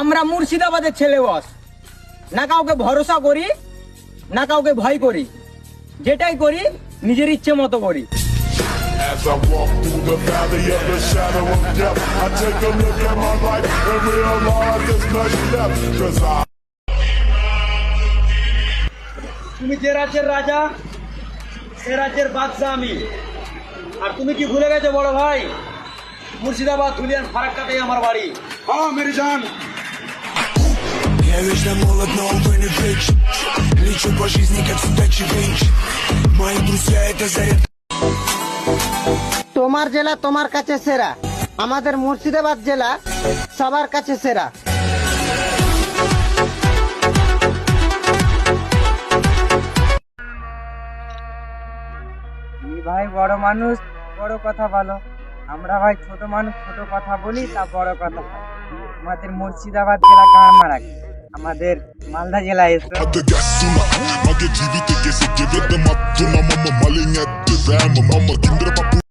আমরা মুর্শিদাবাদের ছেলে বস না কাউকে ভরসা করি না কাউকে ভয় করি। যেটাই করি নিজের ইচ্ছে মতো করি। As I walk through the valley of the shadow of death, I take a look at my life and realize there's nothing left. Cause I তুমি যে রাজ্যের রাজা সে রাজ্যের বাদশাহ আমি। আর তুমি কি ভুলে গেছো বড় ভাই? মুর্শিদাবাদ ধুলিয়ান ফারাক্কাতেই আমার বাড়ি। হ্যাঁ মেরি জান। Я вечно молод, но увы не веч Лечу по жизни, как судачий винч Мои друзья это заряд তোমার জেলা তোমার কাছে সেরা আমাদের মুর্শিদাবাদ জেলা সবার কাছে সেরা তুমি ভাই বড় মানুষ বড় কথা বলো আমরা ভাই ছোট মানুষ ছোট কথা বলি তা বড় কথা হয় আমাদের মুর্শিদাবাদ জেলা গাঁড়মারা আমাদের মালদা জেলায় এসো hade